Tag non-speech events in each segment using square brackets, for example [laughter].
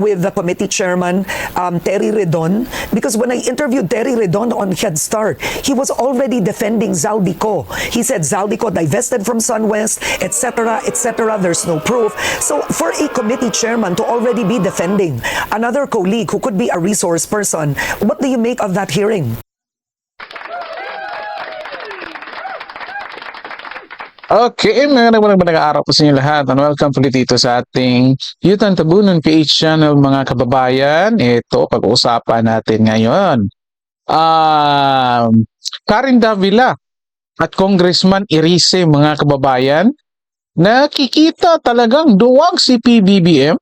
with the committee chairman, um, Terry Redon, because when I interviewed Terry Redon on Head Start, he was already defending Zaldico. He said Zaldico divested from SunWest, etc., etc. There's no proof. So for a committee chairman to already be defending another colleague who could be a resource person, what do you make of that hearing? Okay, naman mga araw po sa inyo lahat and welcome ulit dito sa ating Yutan Tabunan PH channel mga kababayan. Ito, pag-uusapan natin ngayon. Um, Karin Davila at Congressman Irise mga kababayan, nakikita talagang duwag si PBBM.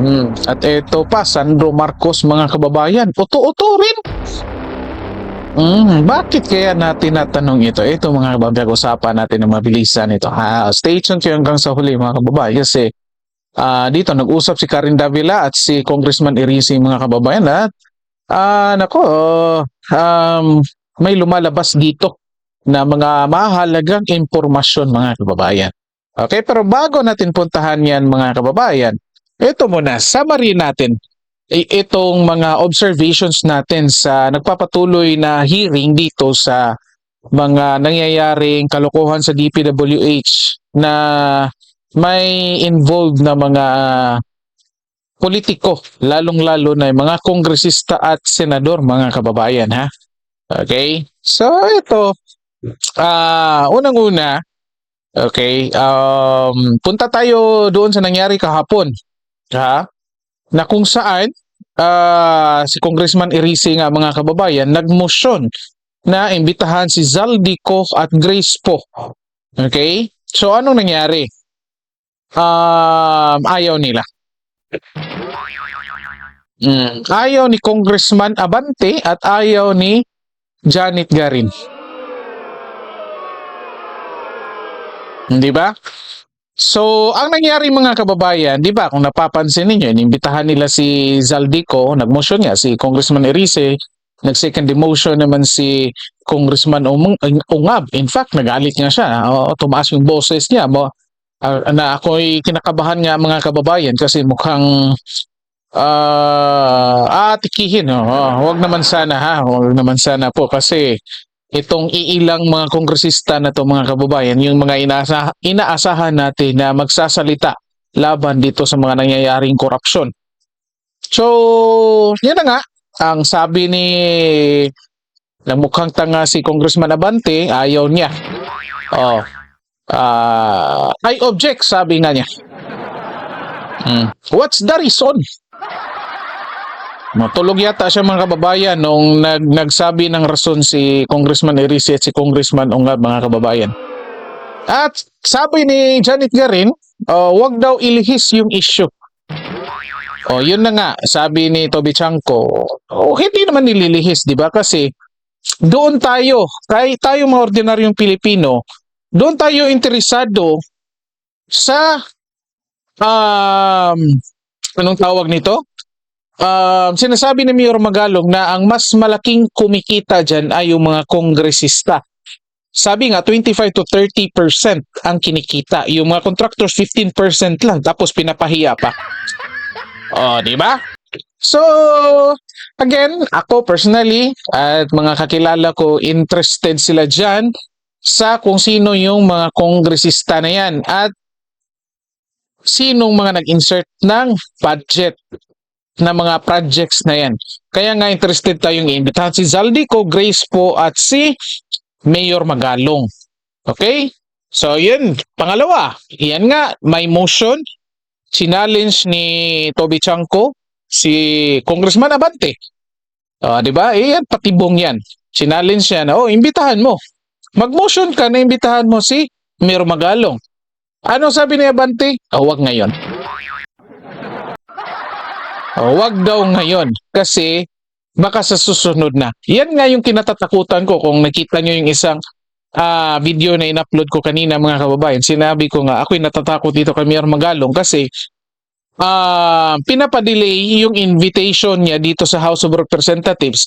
Hmm, At ito pa, Sandro Marcos mga kababayan, uto-uto rin. Mm, bakit kaya natin natanong ito? Ito mga pag-usapan natin ng mabilisan ito. Ha, stay tuned kayo hanggang sa huli mga kababayan kasi ah, dito nag-usap si Karin Davila at si Congressman Irisi mga kababayan at ah, nako, um, may lumalabas dito na mga mahalagang impormasyon mga kababayan. Okay, pero bago natin puntahan yan mga kababayan, ito muna, summary natin itong mga observations natin sa nagpapatuloy na hearing dito sa mga nangyayaring kalokohan sa DPWH na may involved na mga politiko, lalong-lalo na mga kongresista at senador, mga kababayan, ha? Okay? So, ito, ah unang-una, okay, um, punta tayo doon sa nangyari kahapon, ha? Na kung saan ah, si Congressman Irisi nga mga kababayan nagmosyon na imbitahan si Zaldico at Grace po. Okay? So anong nangyari? Um, ayaw nila. Mm, ayaw ni Congressman Abante at ayaw ni Janet Garin. Di ba? So, ang nangyari mga kababayan, di ba, kung napapansin ninyo, inimbitahan nila si Zaldico, nagmotion niya, si Congressman Erice, nag-second demotion naman si Congressman Ung Ungab. In fact, nagalit nga siya. Oo, tumaas yung boses niya. Mo, ah, na ako'y kinakabahan nga mga kababayan kasi mukhang ah atikihin. Oh, wag naman sana ha. Wag naman sana po kasi itong iilang mga kongresista na to mga kababayan, yung mga inaasa, inaasahan natin na magsasalita laban dito sa mga nangyayaring korupsyon. So, yan na nga, ang sabi ni na mukhang tanga si Congressman Abante, ayaw niya. Oh. Ah, I object, sabi nga niya. Hmm. What's the reason? Matulog yata siya mga kababayan nung nag, nagsabi ng rason si Congressman Erice at si Congressman Ungab mga kababayan. At sabi ni Janet Garin, uh, wag daw ilihis yung issue. O yun na nga, sabi ni Toby Chanko, oh, hindi naman nililihis, di ba? Kasi doon tayo, kahit tayo mga ordinaryong Pilipino, doon tayo interesado sa um, anong tawag nito? Um, sinasabi ni Mayor Magalong na ang mas malaking kumikita dyan ay yung mga kongresista. Sabi nga, 25 to 30% ang kinikita. Yung mga contractors, 15% lang. Tapos pinapahiya pa. O, di ba? So, again, ako personally, at mga kakilala ko, interested sila dyan sa kung sino yung mga kongresista na yan. At sinong mga nag-insert ng budget na mga projects na yan. Kaya nga interested tayong iimbitahan si Zaldico, Grace po at si Mayor Magalong. Okay? So yun, pangalawa, yan nga, may motion, sinallenge ni Toby Chanko, si Congressman Abante. Ah, 'di ba? Eh, yan, patibong yan. Sinallenge siya na, oh, imbitahan mo. Mag-motion ka na imbitahan mo si Mayor Magalong. Ano sabi ni Abante? Oh, wag ngayon. Oh, wag daw ngayon kasi baka sa susunod na. Yan nga yung kinatatakutan ko kung nakita nyo yung isang ah, video na in-upload ko kanina mga kababayan. Sinabi ko nga ako'y natatakot dito kay Mayor Magalong kasi ah pinapadelay yung invitation niya dito sa House of Representatives.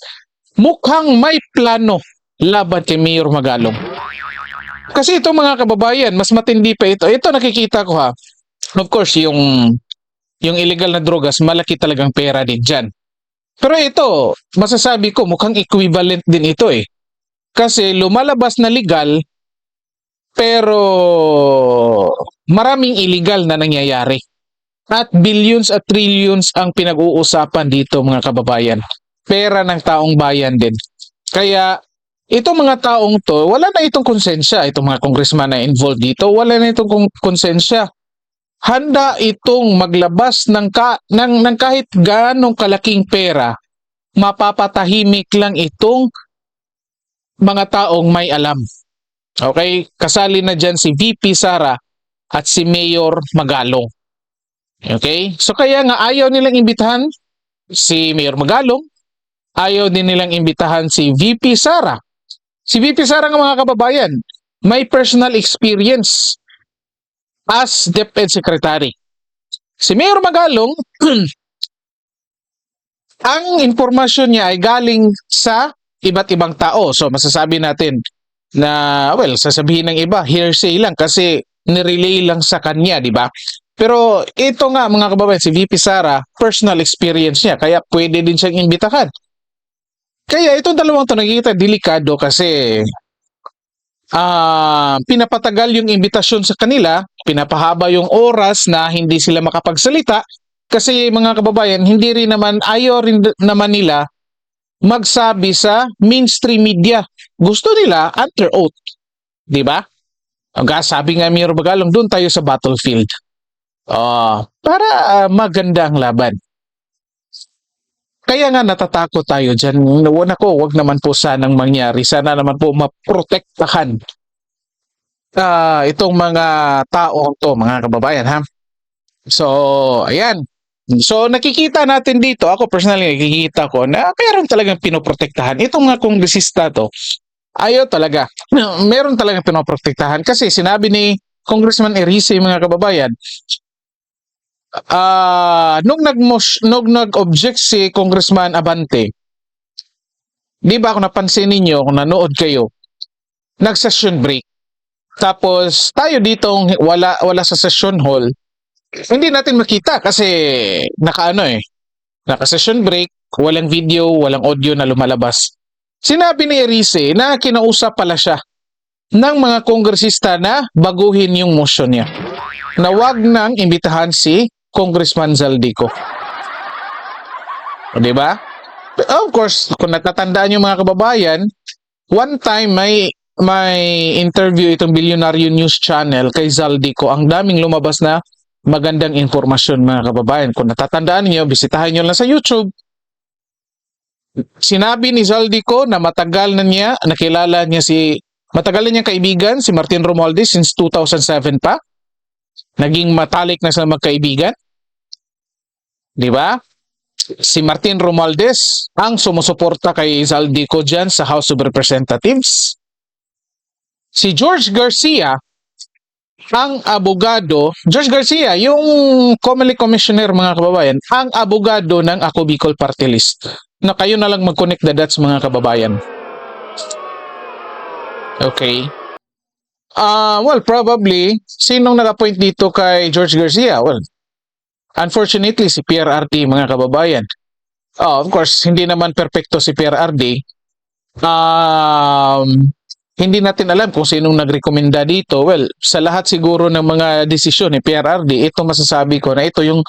Mukhang may plano laban kay Mayor Magalong. Kasi ito mga kababayan, mas matindi pa ito. Ito nakikita ko ha. Of course, yung yung illegal na drogas, malaki talagang pera din dyan. Pero ito, masasabi ko, mukhang equivalent din ito eh. Kasi lumalabas na legal, pero maraming illegal na nangyayari. At billions at trillions ang pinag-uusapan dito mga kababayan. Pera ng taong bayan din. Kaya itong mga taong to, wala na itong konsensya. Itong mga congressman na involved dito, wala na itong kon- konsensya. Handa itong maglabas ng, ka, ng, ng kahit ganong kalaking pera, mapapatahimik lang itong mga taong may alam. Okay? Kasali na dyan si VP Sara at si Mayor Magalong. Okay? So kaya nga ayaw nilang imbitahan si Mayor Magalong, ayaw din nilang imbitahan si VP Sara. Si VP Sara nga mga kababayan, may personal experience as DepEd Secretary. Si Mayor Magalong, [clears throat] ang impormasyon niya ay galing sa iba't ibang tao. So masasabi natin na, well, sasabihin ng iba, hearsay lang kasi nirelay lang sa kanya, di ba? Pero ito nga mga kababayan, si VP Sara, personal experience niya, kaya pwede din siyang imbitahan. Kaya itong dalawang to nakikita delikado kasi ah pinapatagal yung imbitasyon sa kanila, pinapahaba yung oras na hindi sila makapagsalita kasi mga kababayan, hindi rin naman ayaw rin naman nila magsabi sa mainstream media. Gusto nila under oath. 'Di ba? Ang sabi nga Mayor Bagalong, doon tayo sa battlefield. Ah, para ah, maganda laban. Kaya nga natatakot tayo dyan. Nawan ako, wag naman po sanang mangyari. Sana naman po maprotektahan ah, itong mga tao to, mga kababayan ha. So, ayan. So, nakikita natin dito, ako personally nakikita ko na meron talagang pinoprotektahan. Itong mga kongresista to, ayaw talaga. Meron talagang pinoprotektahan kasi sinabi ni Congressman Erice, mga kababayan, ah nung nag nung nag-object si Congressman Abante, di ba kung napansin ninyo, kung nanood kayo, nag-session break. Tapos tayo ditong wala wala sa session hall, hindi natin makita kasi nakaano eh, naka-session break, walang video, walang audio na lumalabas. Sinabi ni Erice na kinausap pala siya ng mga kongresista na baguhin yung motion niya. Na wag nang imbitahan si Congressman Zaldico. O, di ba? Of course, kung natatandaan yung mga kababayan, one time may may interview itong Billionaire News Channel kay Zaldico. Ang daming lumabas na magandang informasyon mga kababayan. Kung natatandaan niyo, bisitahin niyo lang sa YouTube. Sinabi ni Zaldico na matagal na niya, nakilala niya si, matagal na niyang kaibigan, si Martin Romualdez since 2007 pa. Naging matalik na sila magkaibigan. Di ba? Si Martin Romualdez ang sumusuporta kay Zaldico dyan sa House of Representatives. Si George Garcia, ang abogado, George Garcia, yung Comelec Commissioner mga kababayan, ang abogado ng Ako Bicol Party List. Na kayo na lang mag-connect the dots mga kababayan. Okay. Ah, well, probably, sinong nag-appoint dito kay George Garcia? Well, unfortunately, si PRRD, mga kababayan. Oh, of course, hindi naman perfecto si PRRD. Um, hindi natin alam kung sinong nagrekomenda dito. Well, sa lahat siguro ng mga desisyon ni PRRD, ito masasabi ko na ito yung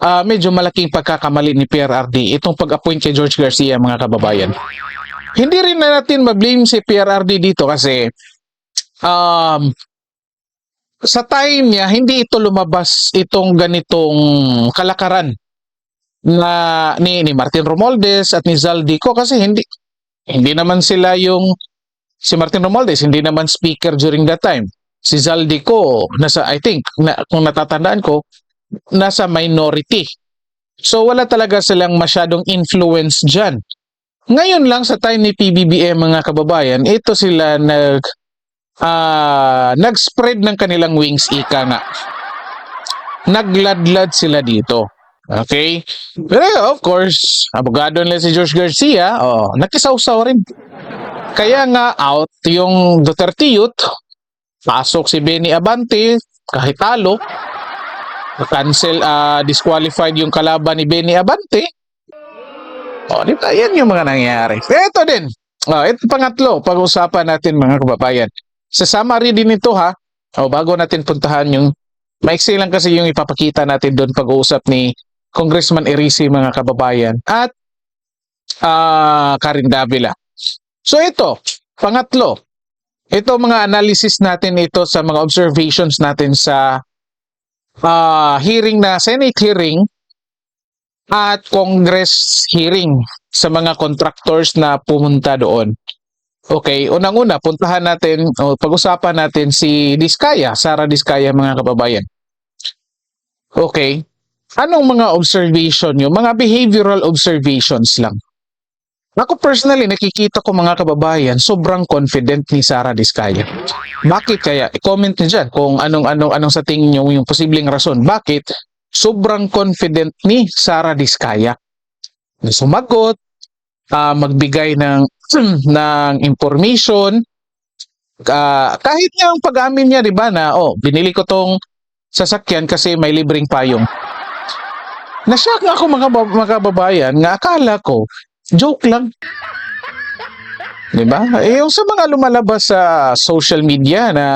ah, medyo malaking pagkakamali ni PRRD. Itong pag-appoint kay George Garcia, mga kababayan. Hindi rin na natin ma-blame si PRRD dito kasi um, sa time niya, hindi ito lumabas itong ganitong kalakaran na ni, ni Martin Romualdez at ni Zaldico kasi hindi hindi naman sila yung si Martin Romualdez hindi naman speaker during that time. Si Zaldico nasa I think na, kung natatandaan ko nasa minority. So wala talaga silang masyadong influence diyan. Ngayon lang sa time ni PBBM mga kababayan, ito sila nag ah nag-spread ng kanilang wings ika nga. Nagladlad sila dito. Okay? Pero of course, abogado nila si George Garcia, oh, nakisawsaw rin. Kaya nga out yung Duterte Youth, pasok si Benny Abante, kahit talo. cancel, ah, disqualified yung kalaban ni Benny Abante. O, di ba? Yan yung mga nangyayari. Ito din. Oh, ito pangatlo, pag-usapan natin mga kababayan. Sa summary din ito ha, o bago natin puntahan yung, maiksi lang kasi yung ipapakita natin doon pag-uusap ni Congressman Erisi mga kababayan at ah Karin Davila. So ito, pangatlo, ito mga analysis natin ito sa mga observations natin sa ah, hearing na Senate hearing at Congress hearing sa mga contractors na pumunta doon. Okay, unang-una, puntahan natin, o pag-usapan natin si Diskaya, Sara Diskaya mga kababayan. Okay, anong mga observation nyo? Mga behavioral observations lang. Ako personally, nakikita ko mga kababayan, sobrang confident ni Sara Diskaya. Bakit kaya? I-comment nyo dyan kung anong, anong, sa tingin nyo yung posibleng rason. Bakit? Sobrang confident ni Sara Diskaya. Sumagot, ah, magbigay ng, [clears throat] ng information, Ah, kahit nga ang pag-amin niya, di ba, na, oh, binili ko tong sasakyan kasi may libreng payong. Nasyak nga ako mga, mga kababayan, nga akala ko, joke lang. Di ba? Eh, yung sa mga lumalabas sa social media na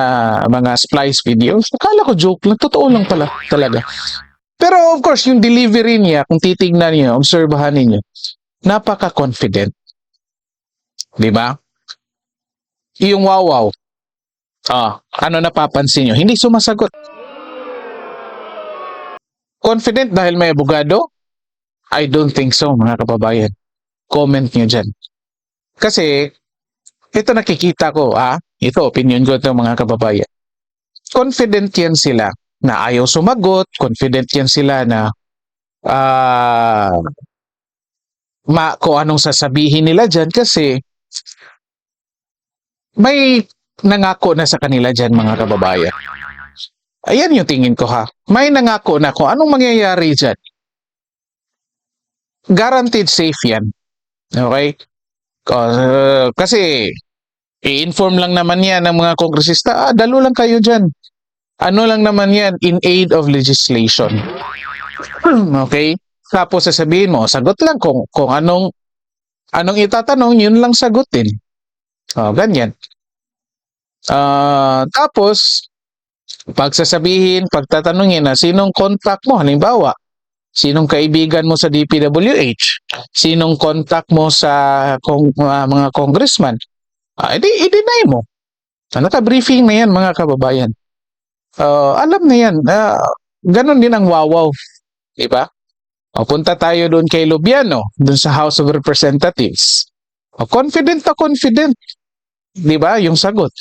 mga splice videos, akala ko joke lang, totoo lang pala talaga. Pero of course, yung delivery niya, kung titignan niyo, obserbahan ninyo, napaka-confident. Di ba? Yung wawaw, ah, ano napapansin nyo? Hindi sumasagot. Confident dahil may abogado? I don't think so, mga kababayan. Comment nyo dyan. Kasi, ito nakikita ko, ah, ito, opinion ko ito mga kababayan. Confident yan sila na ayaw sumagot, confident yan sila na ah, ma kung anong sasabihin nila dyan kasi may nangako na sa kanila dyan mga kababayan. Ayan yung tingin ko ha. May nangako na kung anong mangyayari dyan. Guaranteed safe yan. Okay? Uh, kasi i-inform lang naman yan ng mga kongresista, ah, dalo lang kayo dyan. Ano lang naman yan, in aid of legislation. [clears throat] okay? Tapos sasabihin mo, sagot lang kung, kung anong anong itatanong, yun lang sagutin. Oh, ganyan. Ah, tapos pag sasabihin, pagtatanungin na sinong contact mo, halimbawa, sinong kaibigan mo sa DPWH, sinong contact mo sa kong, ah, mga congressman, ah, edi, i-deny mo. Ah, naka-briefing na yan, mga kababayan. Ah, alam na yan. Ah, ganon din ang wawaw. Diba? O, punta tayo doon kay Lubiano, doon sa House of Representatives. O, confident na confident. Di ba? Yung sagot.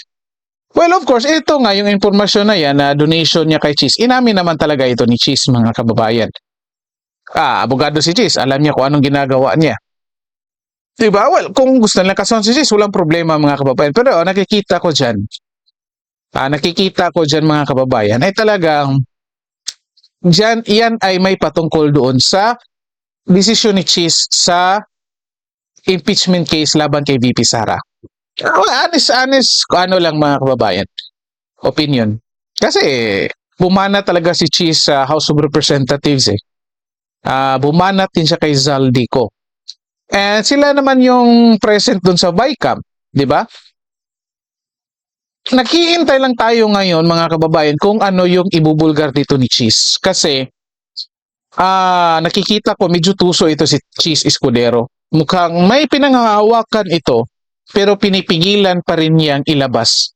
Well, of course, ito nga yung impormasyon na yan na donation niya kay Cheese. Inamin naman talaga ito ni Cheese, mga kababayan. Ah, abogado si Cheese. Alam niya kung anong ginagawa niya. Di ba? Well, kung gusto nila kasuhan si Cheese, walang problema, mga kababayan. Pero oh, nakikita ko dyan, ah, nakikita ko dyan, mga kababayan, ay talagang dyan, iyan ay may patungkol doon sa desisyon ni Cheese sa impeachment case laban kay VP Sara. Well, honest, honest, ano lang mga kababayan, opinion. Kasi bumana talaga si Cheese sa House of Representatives eh. Ah, bumanat din siya kay Zaldico. And sila naman yung present dun sa BICAM, di ba? Naghihintay lang tayo ngayon mga kababayan kung ano yung ibubulgar dito ni Cheese. Kasi ah nakikita ko medyo tuso ito si Cheese Escudero. Mukhang may pinanghahawakan ito pero pinipigilan pa rin niyang ilabas.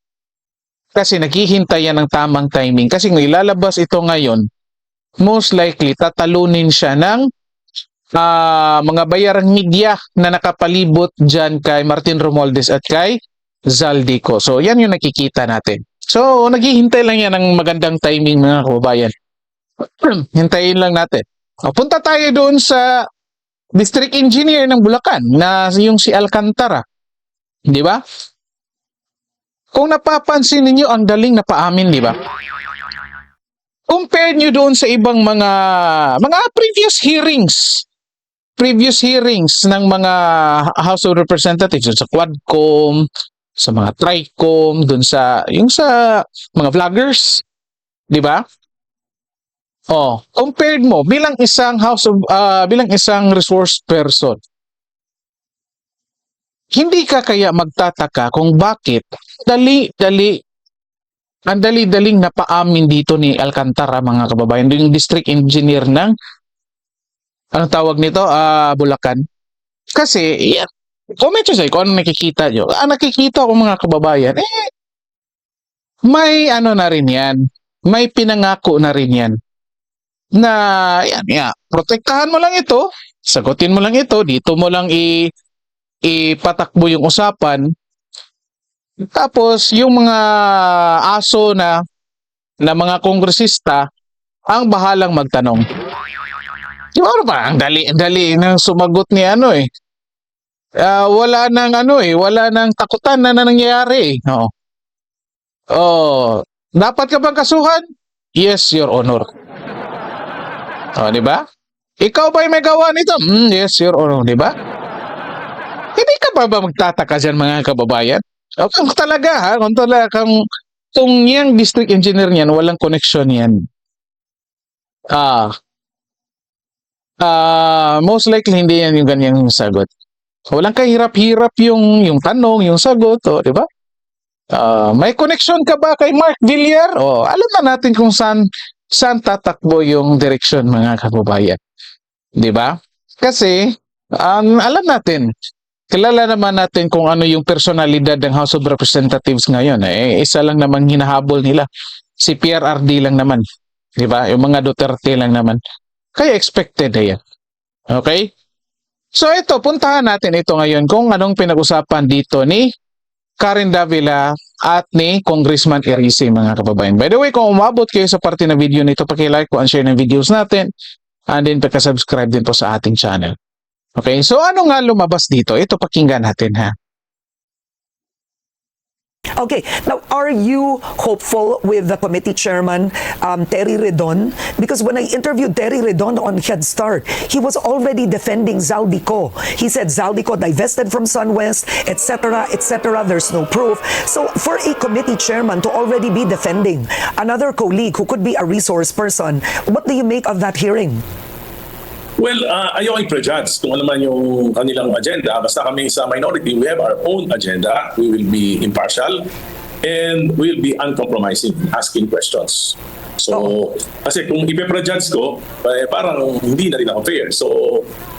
Kasi naghihintay yan ng tamang timing. Kasi kung ilalabas ito ngayon, most likely tatalunin siya ng ah, mga bayarang media na nakapalibot dyan kay Martin Romualdez at kay Zaldico. So yan yung nakikita natin. So naghihintay lang yan ng magandang timing mga kababayan. [clears throat] Hintayin lang natin. O, punta tayo doon sa district engineer ng Bulacan na yung si Alcantara. Di ba? Kung napapansin ninyo, ang galing na paamin, di ba? Compare nyo doon sa ibang mga mga previous hearings. Previous hearings ng mga House of Representatives sa Quadcom, sa mga Tricom, doon sa yung sa mga vloggers, di ba? Oh, compared mo bilang isang house of ah, bilang isang resource person. Hindi ka kaya magtataka kung bakit dali-dali ang dali-daling napaamin dito ni Alcantara mga kababayan, yung district engineer ng anong tawag nito? Ah, Bulacan. Kasi yeah, comment nyo sa'yo kung ano nakikita nyo. Ah, nakikita ko mga kababayan, eh, may ano na rin yan. May pinangako na rin yan na yan, ya, protektahan mo lang ito, sagutin mo lang ito, dito mo lang i ipatakbo yung usapan. Tapos yung mga aso na na mga kongresista ang bahalang magtanong. Ba ano ba? Ang dali, dali nang sumagot ni ano eh. Ah, wala nang ano eh, wala nang takutan na, na nangyayari eh. Oo. Oh, dapat ka bang kasuhan? Yes, your honor. Oh, di ba? Ikaw ba may gawa nito? Mm, yes, your honor, di ba? Hindi ka ba ba magtataka dyan mga kababayan? O kung talaga ha, kung talaga kung, kung yung district engineer niyan, walang connection yan. Ah, ah, most likely hindi yan yung ganyang sagot. Walang kahirap-hirap yung yung tanong, yung sagot, o, di ba? Ah, may connection ka ba kay Mark Villar? O, alam na natin kung saan saan tatakbo yung direksyon mga kababayan. 'Di ba? Kasi ang alam natin, kilala naman natin kung ano yung personalidad ng House of Representatives ngayon. Eh, isa lang namang hinahabol nila. Si PRRD lang naman. 'Di ba? Yung mga Duterte lang naman. Kaya expected yan. Okay? So ito, puntahan natin ito ngayon kung anong pinag-usapan dito ni Karen Davila at ni Congressman Erice mga kababayan. By the way, kung umabot kayo sa parte ng video nito, paki-like po and share ng videos natin and then paki-subscribe din po sa ating channel. Okay, so ano nga lumabas dito? Ito pakinggan natin ha. Okay, now are you hopeful with the committee chairman, um, Terry Redon? Because when I interviewed Terry Redon on Head Start, he was already defending Zaldico. He said Zaldico divested from SunWest, etc., etc. There's no proof. So for a committee chairman to already be defending another colleague who could be a resource person, what do you make of that hearing? Well, uh, ayaw i-prejudge kung ano man yung kanilang agenda. Basta kami sa minority, we have our own agenda. We will be impartial and we will be uncompromising in asking questions. So, kasi kung ipe-prejudge ko, eh, parang hindi na rin ako fair. So,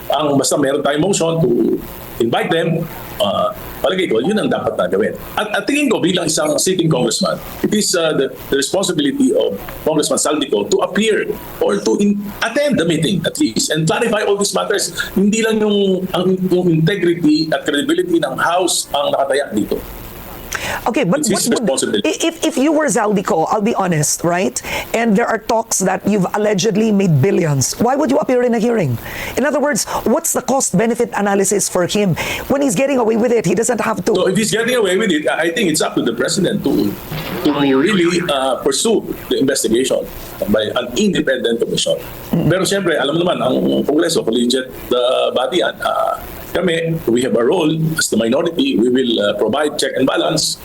ang basta meron tayong motion to invite them, uh, palagay ko, yun ang dapat na gawin. At, at tingin ko bilang isang sitting congressman, it is uh, the, the responsibility of Congressman Saldico to appear or to in, attend the meeting at least and clarify all these matters. Hindi lang yung, ang, yung integrity at credibility ng House ang nakataya dito. Okay, but what would, if if you were Zaldico, I'll be honest, right? And there are talks that you've allegedly made billions. Why would you appear in a hearing? In other words, what's the cost benefit analysis for him when he's getting away with it? He doesn't have to. So if he's getting away with it, I think it's up to the president to to really uh, pursue the investigation by an independent commission. Pero siyempre, alam mo naman, ang Kongreso, collegiate uh, body yan, uh, kami, we have a role as the minority, we will uh, provide check and balance,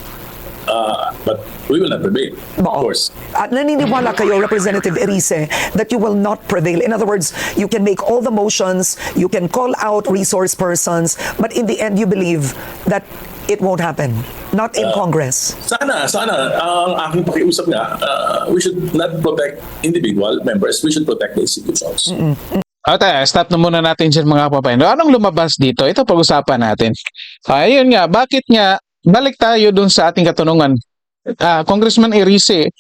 uh, but we will not prevail, of Oo. course. At naniniwala kayo, Representative Erice, that you will not prevail. In other words, you can make all the motions, you can call out resource persons, but in the end, you believe that it won't happen. Not in Congress. Sana, sana, ang aking pakiusap nga, uh, we should not protect individual members, we should protect the institutions. At uh, stop na muna natin dyan mga kababayan. Anong lumabas dito? Ito pag-usapan natin. Ayun nga, bakit nga, balik tayo dun sa ating katanungan. Ah, Congressman Erice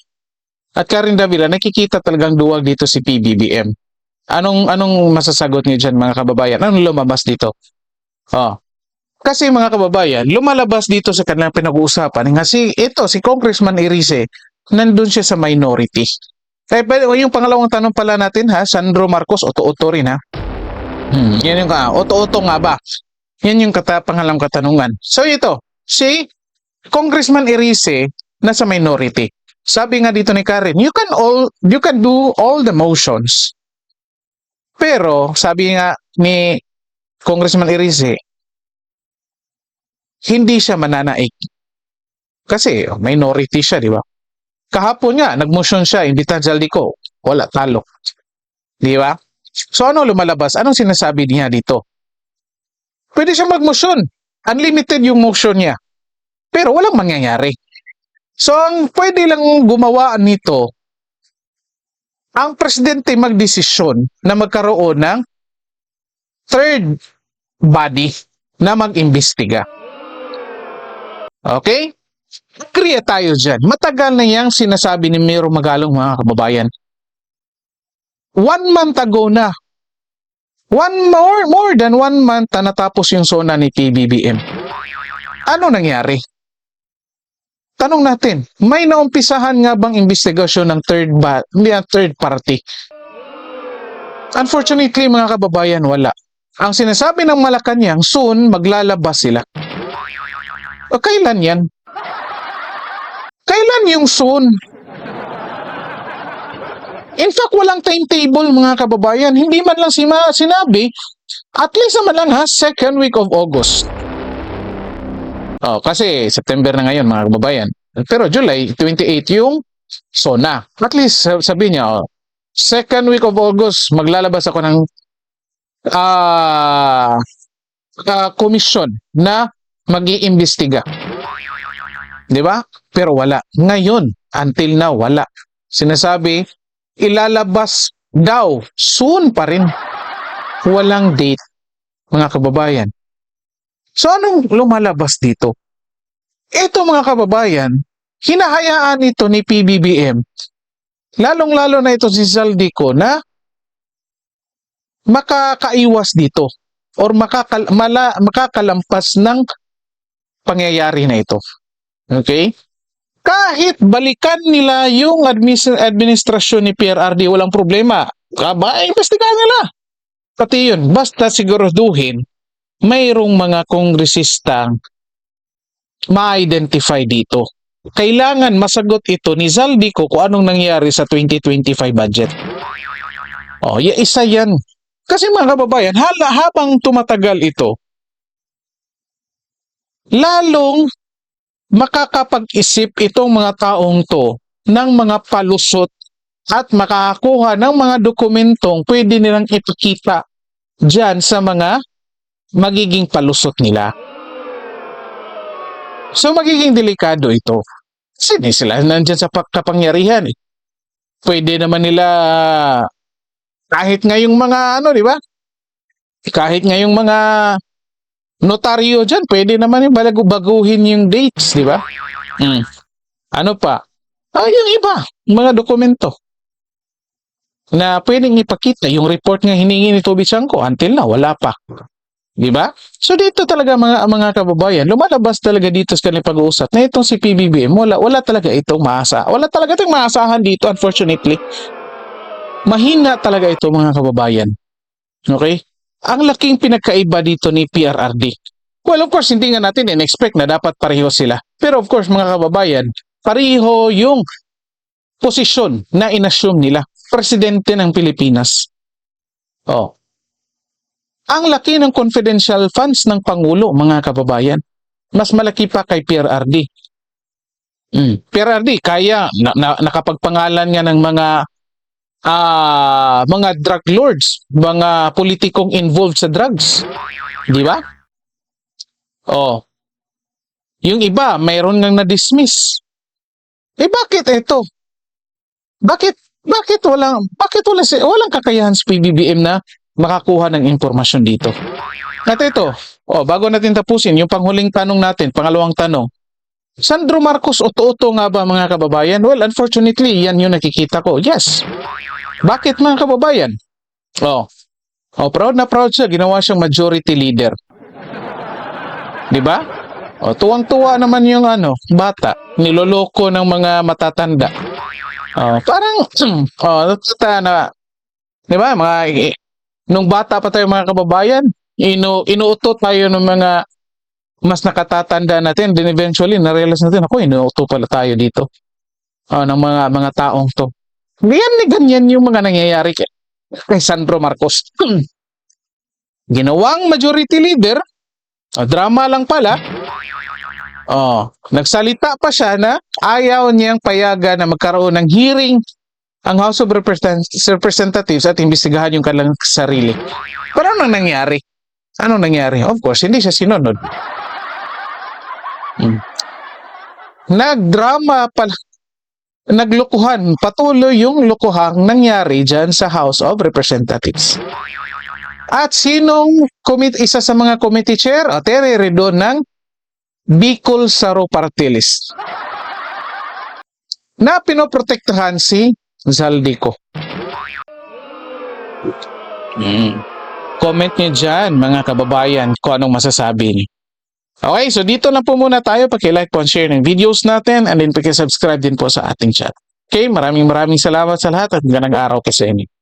at Karen Davila, nakikita talagang duwag dito si PBBM. Anong anong masasagot niyo dyan mga kababayan? Anong lumabas dito? Oh. Kasi mga kababayan, lumalabas dito sa kanilang pinag-uusapan nga si ito si Congressman Erice, nandun siya sa minority. Eh, pero yung pangalawang tanong pala natin ha, Sandro Marcos, oto-oto rin ha. Hmm, yan yung ka, oto-oto nga ba? Yan yung kata, pangalawang katanungan. So ito, si Congressman Erice nasa minority. Sabi nga dito ni Karen, you can all you can do all the motions. Pero sabi nga ni Congressman Erice, hindi siya mananaig. Kasi oh, minority siya, di ba? Kahapon nga, nagmotion siya, imbita Jaldico. wala talo. Di ba? So ano lumalabas? Anong sinasabi niya dito? Pwede siya mag-motion. Unlimited yung motion niya. Pero walang mangyayari. So ang pwede lang gumawa nito, ang presidente magdesisyon na magkaroon ng third body na mag-imbestiga. Okay? Agree tayo dyan. Matagal na yang sinasabi ni Miro Magalong mga kababayan. One month ago na. One more, more than one month na natapos yung zona ni PBBM. Ano nangyari? Tanong natin, may naumpisahan nga bang investigasyon ng third ba, third party? Unfortunately, mga kababayan, wala. Ang sinasabi ng Malacanang, soon maglalabas sila. O kailan yan? Kailan yung soon? In fact, walang timetable mga kababayan. Hindi man lang sima, sinabi, at least naman lang ha, second week of August. Oh, kasi September na ngayon mga kababayan. Pero July 28 yung SONA. At least sab- sabi niya, oh, second week of August, maglalabas ako ng ah ah, commission na mag-iimbestiga. Di ba? Pero wala. Ngayon, until now, wala. Sinasabi, ilalabas daw. Soon pa rin. Walang date, mga kababayan. So, anong lumalabas dito? Ito, mga kababayan, hinahayaan ito ni PBBM, lalong-lalo na ito si Zaldico, na makakaiwas dito or makakal mala, makakalampas ng pangyayari na ito. Okay? Kahit balikan nila yung administrasyon ni PRRD, walang problema. Kaba, investigahan nila. Pati yun, basta siguraduhin, mayroong mga kongresistang ma-identify dito. Kailangan masagot ito ni Zaldico kung anong nangyari sa 2025 budget. Oh, y- isa yan. Kasi mga kababayan, hala, habang tumatagal ito, lalong makakapag-isip itong mga taong to ng mga palusot at makakakuha ng mga dokumentong pwede nilang ipakita dyan sa mga magiging palusot nila. So magiging delikado ito. Kasi sila nandyan sa pa- kapangyarihan. Eh. Pwede naman nila kahit ngayong mga ano, di ba? Kahit ngayong mga notaryo dyan, pwede naman yung bago baguhin yung dates, di ba? Mm. Ano pa? Ah, yung iba, mga dokumento na pwedeng ipakita. Yung report nga hiningi ni Toby Chanko, until na, wala pa. Di ba? So dito talaga mga mga kababayan, lumalabas talaga dito sa kanilang pag-uusap na itong si PBBM, wala, wala talaga itong maasa. Wala talaga itong maasahan dito, unfortunately. Mahina talaga ito mga kababayan. Okay? Ang laking pinagkaiba dito ni PRRD. Well, of course, hindi nga natin in-expect na dapat pareho sila. Pero of course, mga kababayan, pareho yung posisyon na inassume nila. Presidente ng Pilipinas. Oh. Ang laki ng confidential funds ng Pangulo, mga kababayan. Mas malaki pa kay PRRD. Mm. PRRD, kaya na, na, nakapagpangalan nga ng mga ah mga drug lords, mga politikong involved sa drugs. Di ba? Oh. Yung iba, mayroon nang na-dismiss. Eh bakit ito? Bakit bakit walang bakit wala si walang kakayahan sa PBBM na makakuha ng impormasyon dito? At ito, oh, bago natin tapusin yung panghuling tanong natin, pangalawang tanong. Sandro Marcos uto-uto nga ba mga kababayan? Well, unfortunately, yan yung nakikita ko. Yes. Bakit mga kababayan? Oh. Oh, proud na proud siya. Ginawa siyang majority leader. Di ba? Oh, tuwang-tuwa naman yung ano, bata. Niloloko ng mga matatanda. Oh, parang, [clears throat] oh, natata na, di ba, mga, eh, nung bata pa tayo mga kababayan, inu, inuuto tayo ng mga mas nakatatanda natin, then eventually, na-realize natin, ako, inuuto pala tayo dito. Oh, ng mga, mga taong to. Ganyan ni ganyan yung mga nangyayari kay, kay Sandro Marcos. [clears throat] Ginawang majority leader, oh, drama lang pala, Oh, nagsalita pa siya na ayaw niyang payagan na magkaroon ng hearing ang House of Represent- Representatives at imbestigahan yung kanilang sarili. Pero anong nangyari? Anong nangyari? Of course, hindi siya sinunod. Hmm. Nagdrama pala. Naglukuhan. Patuloy yung lukuhang nangyari dyan sa House of Representatives. At sinong commit, isa sa mga committee chair? O, Terry Redon ng Bicol Saro Party List. Na pinoprotektahan si Zaldico. Mm. Comment niyo dyan, mga kababayan, kung anong masasabi niyo. Okay, so dito na po muna tayo. Paki-like po and share ng videos natin and then paki-subscribe din po sa ating chat. Okay, maraming maraming salamat sa lahat at magandang araw sa inyo.